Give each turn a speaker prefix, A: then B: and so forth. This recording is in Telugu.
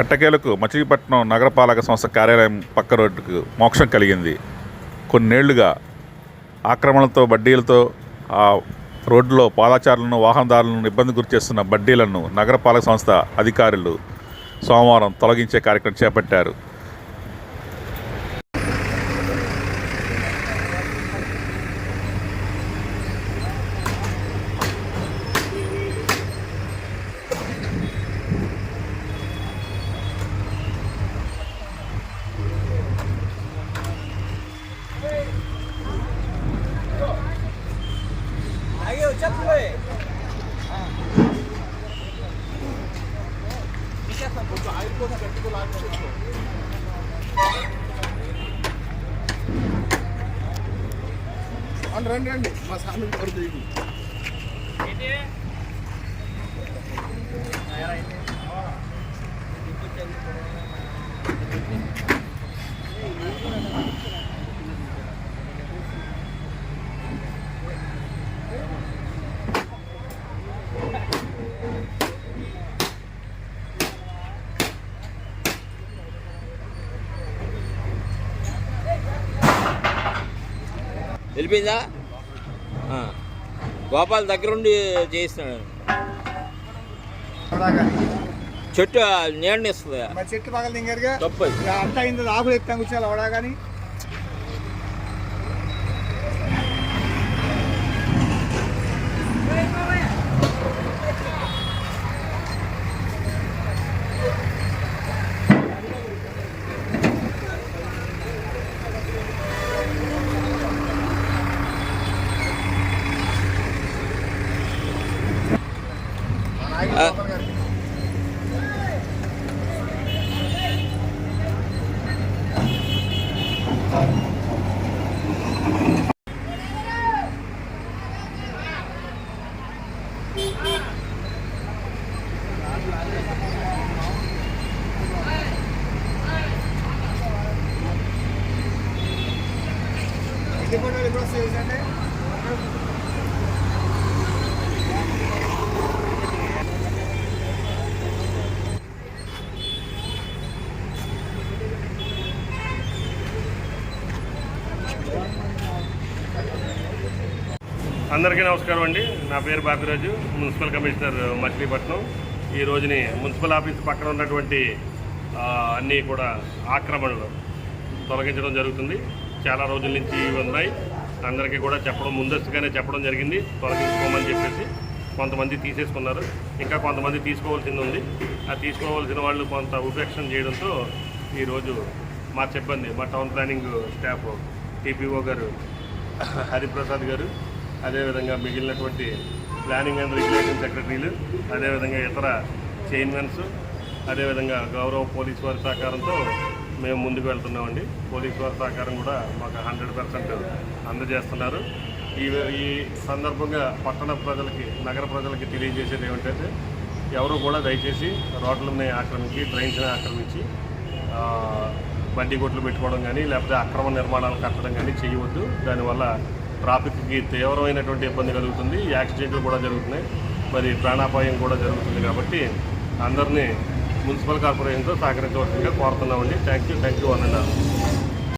A: ఎట్టకేలకు మచిలీపట్నం నగరపాలక సంస్థ కార్యాలయం పక్క రోడ్డుకు మోక్షం కలిగింది. కొన్నేళ్ళుగా ఆక్రమణలతో బడ్డీలతో ఆ రోడ్డులో పాదాచారులను వాహనదారులను ఇబ్బంది గురిచేస్తున్న బడ్డీలను నగరపాలక సంస్థ అధికారులు సోమవారం తొలగించే కార్యక్రమం చేపట్టారు.
B: రండి రండి రండి. మా స్వామి కొడుకు
C: వెళ్ళిపోయిందా. గోపాల్ దగ్గరుండి చేయిస్తున్నాడు. చెట్టు నీడని ఇస్తుంది
B: మరి చెట్టు పగల దింగారుగా
C: తప్పు అది.
B: ఇక అంతా అయింది ఆకులు ఎత్తాం కూర్చోాలి అవడా కానీ
C: ఆ.
B: కూడా పండుగలు వస్తాయి అంటే
D: అందరికీ నమస్కారం అండి. నా పేరు బాపిరాజు మున్సిపల్ కమిషనర్ మచిలీపట్నం. ఈ రోజుని మున్సిపల్ ఆఫీస్ పక్కన ఉన్నటువంటి అన్నీ కూడా ఆక్రమణలు తొలగించడం జరుగుతుంది. చాలా రోజుల నుంచి ఇవి ఉన్నాయి. అందరికీ కూడా చెప్పడం ముందస్తుగానే చెప్పడం జరిగింది. తొలగించుకోమని చెప్పేసి కొంతమంది తీసేసుకున్నారు. ఇంకా కొంతమంది తీసుకోవాల్సింది ఉంది. ఆ తీసుకోవాల్సిన వాళ్ళు కొంత ఉపేక్షణ చేయడంతో ఈరోజు మా సిబ్బంది మా టౌన్ ప్లానింగ్ స్టాఫ్ టీపీఓ గారు హరిప్రసాద్ గారు అదేవిధంగా మిగిలినటువంటి ప్లానింగ్ అండ్ రెగ్యులేషన్ సెక్రటరీలు అదేవిధంగా ఇతర చైర్మన్స్ అదేవిధంగా గౌరవ పోలీస్ వారి సహకారంతో మేము ముందుకు వెళ్తున్నామండి. పోలీస్ వారి సహకారం కూడా మాకు హండ్రెడ్ పర్సెంట్ అందజేస్తున్నారు. ఈ ఈ సందర్భంగా పట్టణ ప్రజలకి నగర ప్రజలకి తెలియజేసేది ఏమిటంటే ఎవరు కూడా దయచేసి రోడ్లని ఆక్రమించి డ్రైన్స్ని ఆక్రమించి బండి కొట్లు పెట్టుకోవడం కానీ లేకపోతే అక్రమ నిర్మాణాలు కట్టడం కానీ చేయవద్దు. దానివల్ల ట్రాఫిక్కి తీవ్రమైనటువంటి ఇబ్బంది కలుగుతుంది. యాక్సిడెంట్లు కూడా జరుగుతున్నాయి. మరి ప్రాణాపాయం కూడా జరుగుతుంది కాబట్టి అందరినీ మున్సిపల్ కార్పొరేషన్తో సహకరించవలసిందిగా కోరుతున్నామండి. థ్యాంక్ యూ థ్యాంక్ యూ అన్నారు